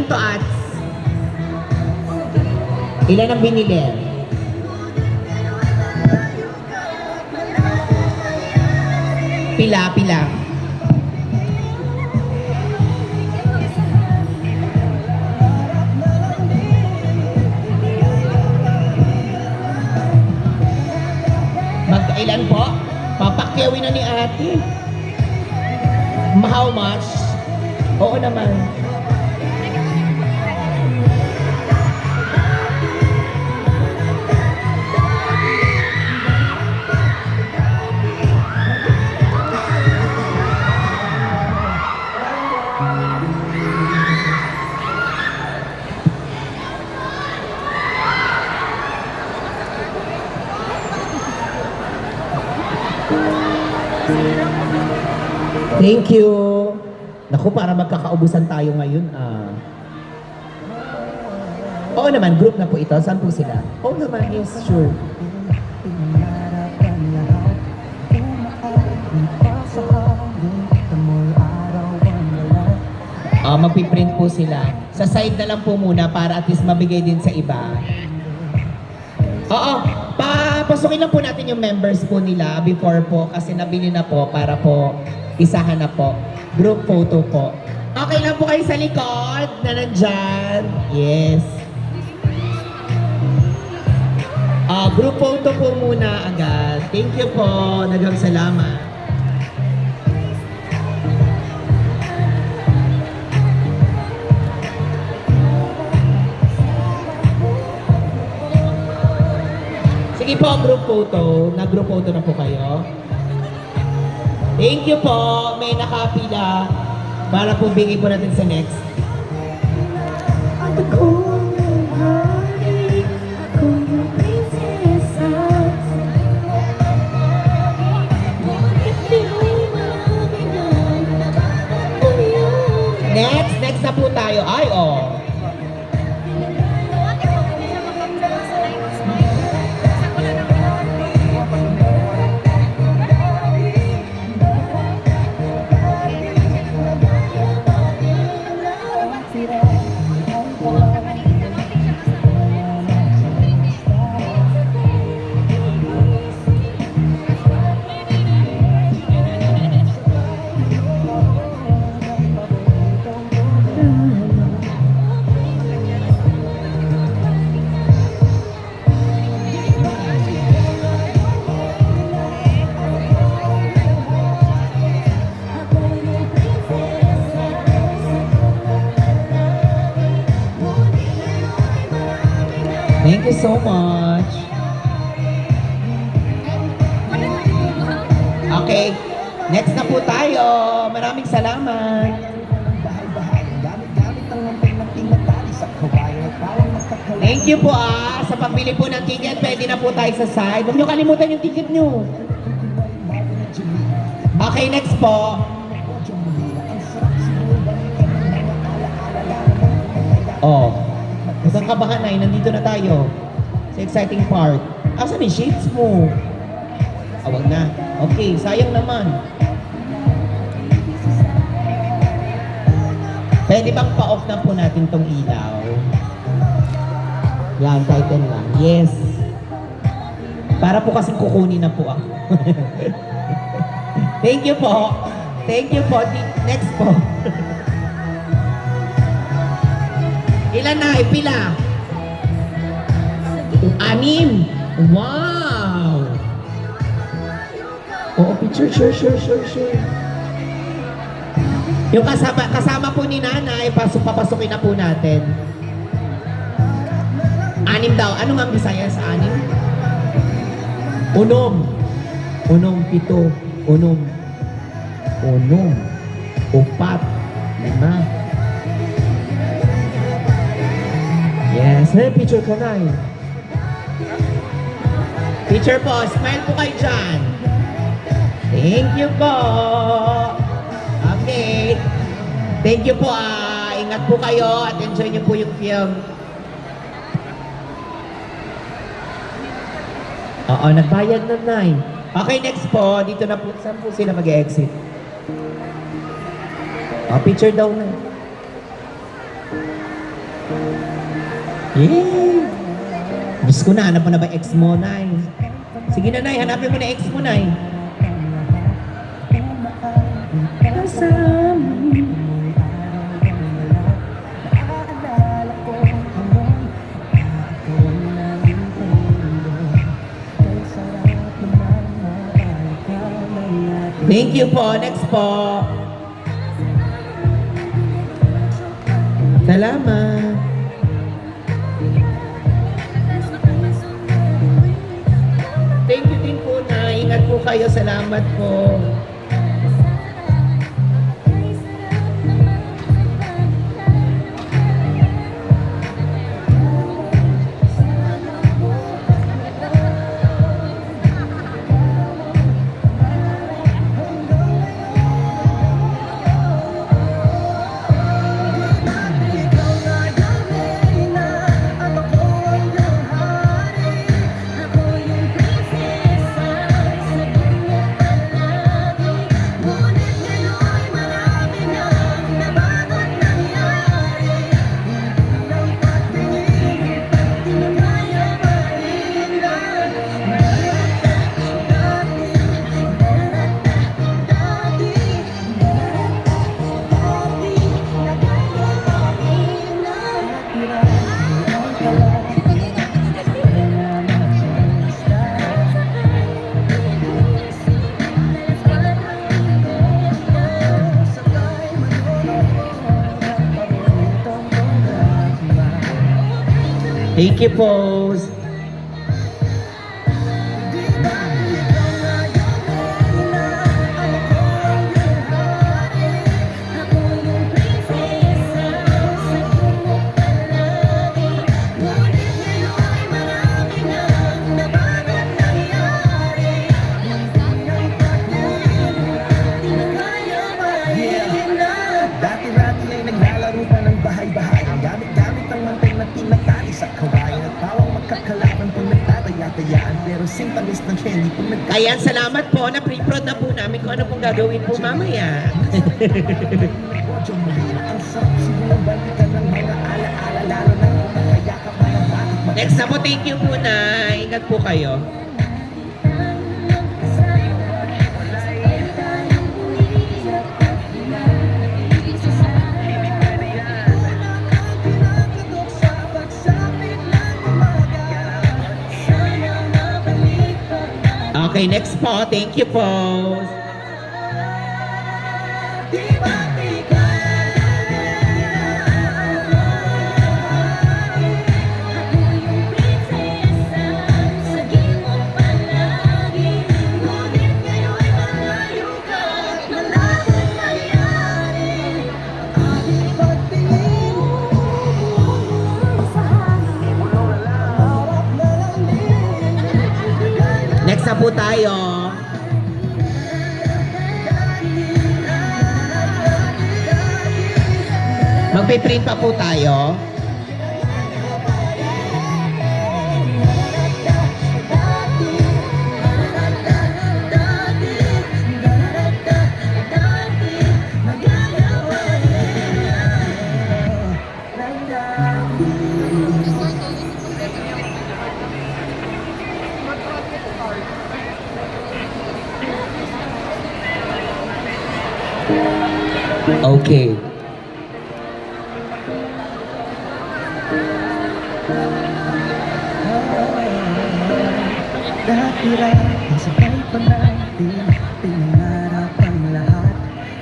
Santo Ats. Ilan ang binili? Pila, pila. Mag-ilan po? Papakyawin na ni ate. How much? Oo naman. Thank you. Naku, para magkakaubusan tayo ngayon. Ah. Oo naman, group na po ito. Saan po sila? Oo naman, yes, sure. Ah, magpiprint po sila. Sa side na lang po muna para at least mabigay din sa iba. Oo, papasukin lang po natin yung members po nila before po kasi nabili na po para po isahan na po. Group photo po. Okay lang po kayo sa likod na nandyan. Yes. Ah, group photo po muna agad. Thank you po. Nagang salamat. Sige po, group photo. Nag-group photo na po kayo. Thank you po. May nakapila. Para po bigay po natin sa next. You so much. Okay, next na po tayo. Maraming salamat. Thank you po ah. Sa pagbili po ng ticket, pwede na po tayo sa side. Huwag niyo kalimutan yung ticket niyo. Okay, next po. Oh. Huwag kang kabahan na, nandito na tayo. Sa exciting part. Asan yung shades mo? Ah, wag na. Okay, sayang naman. Pwede bang pa-off na po natin tong ilaw? Yan, tighten lang. Yes. Para po kasing kukunin na po ako. Thank you po. Thank you po. Next po. Ilan na? Ipila? Anim. Wow! Oo, picture, sure, sure, sure, sure. Yung kasama, kasama po ni nanay, pasok, papasukin na po natin. Anim daw. Ano nga ang Bisaya sa anim? Unom. Unom, pito. Unom. Unom. Upat. Lima. Yes. Hey, picture ka na eh. Picture po. Smile po kayo dyan. Thank you po. Okay. Thank you po ah. Ingat po kayo at enjoy niyo po yung film. Oo, nagbayad na nine. Okay, next po. Dito na po. Saan po sila mag-exit? Oh, picture daw na. Yay! Diyos ko na, hanap mo na ba ex mo, Nay? Sige na, Nay, hanapin mo na ex mo, Nay. Thank you po. Next po. Salamat. Po kayo. Salamat po. Thank you. Ayan, salamat po. Na-pre-prod na po namin kung ano pong gagawin po mamaya. Next na po, thank you po na. Ingat po kayo. Okay, next po. Thank you po. Next na po tayo. Magpiprint pa po tayo. Okay. Dati-rati sabay pa natin